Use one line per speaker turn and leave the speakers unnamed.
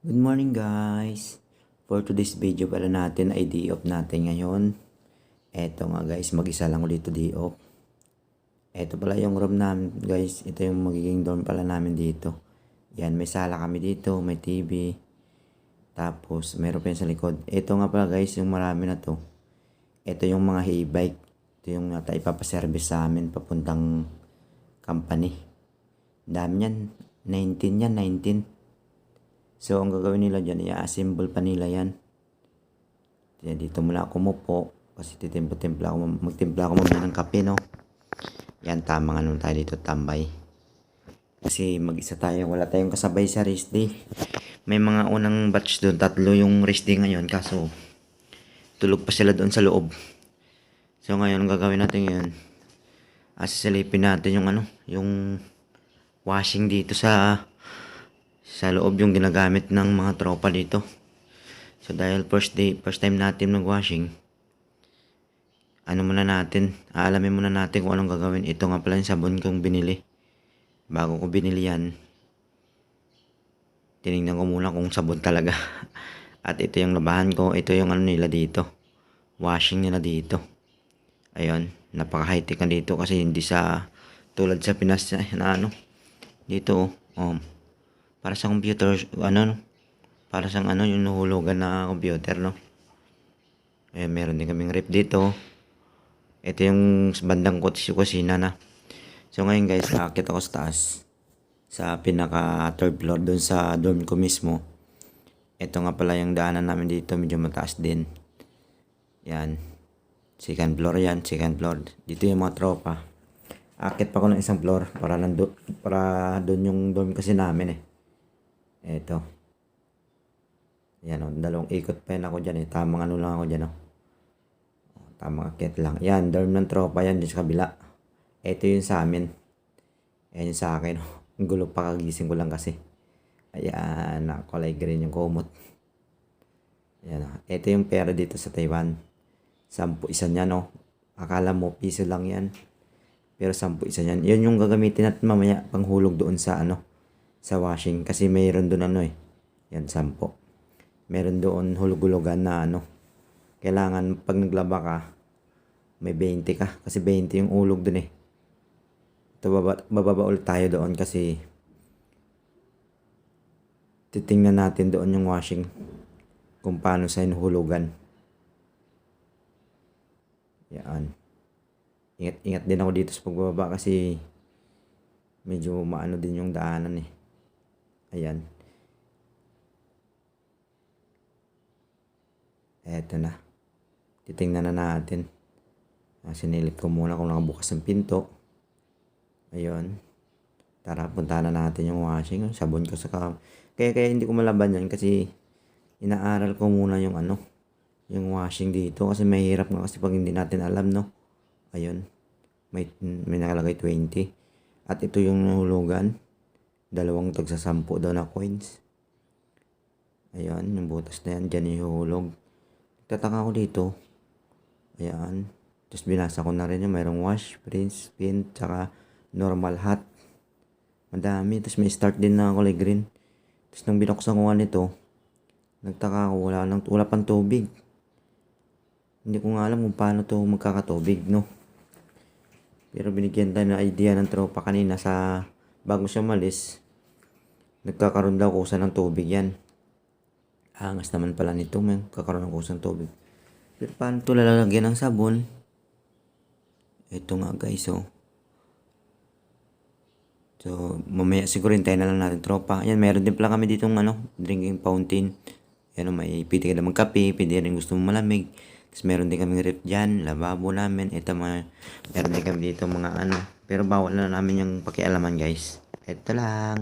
Good morning guys! For today's video pala natin ay day off natin ngayon. Eto nga guys, mag-isa lang ulit dito day off. Eto pala yung room namin guys. Ito yung magiging dorm pala namin dito. Yan, may sala kami dito, may TV. Tapos, meron pa sa likod. Ito nga pala guys, yung marami na to. Ito yung mga hay bike. Ito yung nata ipapaservice sa amin papuntang company. Dami yan. 19 yan, 19. So, ang gagawin nila dyan, i-assemble pa nila yan. Kaya dito muna ako umupo. Kasi titimpla-timpla ako, magtimpla ako mamaya ng kape, no? Yan, tamang ano tayo dito, tambay. Kasi mag-isa tayo, wala tayong kasabay sa race day. May mga unang batch doon, tatlo yung race day ngayon, kaso tulog pa sila doon sa loob. So, ngayon, ang gagawin natin ngayon, asisilipin natin yung ano, yung washing dito sa sa loob yung ginagamit ng mga tropa dito. So dahil first day, first time natin mag-washing, ano muna natin, aalamin muna natin kung anong gagawin. Ito nga pala yung sabon kong binili. Bago ko binili yan, tinignan ko muna kung sabon talaga. At ito yung labahan ko, ito yung ano nila dito. Washing nila dito. Ayun, napaka high tech dito kasi hindi sa tulad sa Pinas na ano. Dito oh, um, para sa computer, ano, no? para sa ano, yung nahulugan na computer, no? Eh, meron din kaming rep dito. Ito yung bandang kus- kusina na. So, ngayon guys, akit ako sa taas. Sa pinaka third floor, dun sa dorm ko mismo. Ito nga pala yung daanan namin dito, medyo mataas din. Yan. Second floor yan, second floor. Dito yung mga tropa. Akit pa ko ng isang floor para nando, para doon yung dorm kasi namin eh. Eto. Yan o, dalawang ikot pa yan ako dyan eh. Tamang ano lang ako dyan o. Tamang akit lang. Yan, dorm ng tropa yan dyan sa kabila. Ito yung sa amin. Yan yung sa akin. Ang gulo pa kagising ko lang kasi. Ayan, nakulay green yung kumot. Yan o. Ito yung pera dito sa Taiwan. Sampu isa niya no. Akala mo piso lang yan. Pero sampu isa niyan. Yun yung gagamitin natin mamaya panghulog doon sa ano sa washing kasi mayroon doon ano eh. Yan, sampo. Meron doon hulugulugan na ano. Kailangan pag naglaba ka, may 20 ka. Kasi 20 yung ulog doon eh. Ito baba, bababa ulit tayo doon kasi titingnan natin doon yung washing kung paano sa hulugan. Yan. Ingat-ingat din ako dito sa pagbababa kasi medyo maano din yung daanan eh. Ayan. Eto na. Titingnan na natin. Ah, sinilip ko muna kung nakabukas ang pinto. Ayun. Tara, punta na natin yung washing. Sabon ko sa kam. Kaya, kaya hindi ko malaban yan kasi inaaral ko muna yung ano, yung washing dito. Kasi mahirap nga kasi pag hindi natin alam, no? Ayun. May, may nakalagay 20. At ito yung nahulugan dalawang tagsasampu daw na coins. Ayan, yung butas na yan, dyan ihuhulog. Tataka ko dito. Ayan. Tapos binasa ko na rin yung mayroong wash, rinse, spin, tsaka normal hot. Madami. Tapos may start din na kulay green. Tapos nang binuksan ko nga nito, nagtaka ko wala, nang, wala pang tubig. Hindi ko nga alam kung paano to magkakatubig, no? Pero binigyan tayo ng idea ng tropa kanina sa bago siya malis, nagkakaroon daw kusa ng tubig yan. Angas naman pala nito, may kakaroon ng kusa ng tubig. Pero paano ito lalagyan ng sabon? Ito nga guys, oh. So, mamaya siguro hintayin na lang natin tropa. Ayan, meron din pala kami dito ng ano, drinking fountain. Yan, oh, may pwede ka naman kape, pwede rin gusto mo malamig. Tapos meron din kami ref dyan, lababo namin. Ito mga, meron din kami dito mga ano. Pero bawal na namin yung pakialaman guys. Ito lang.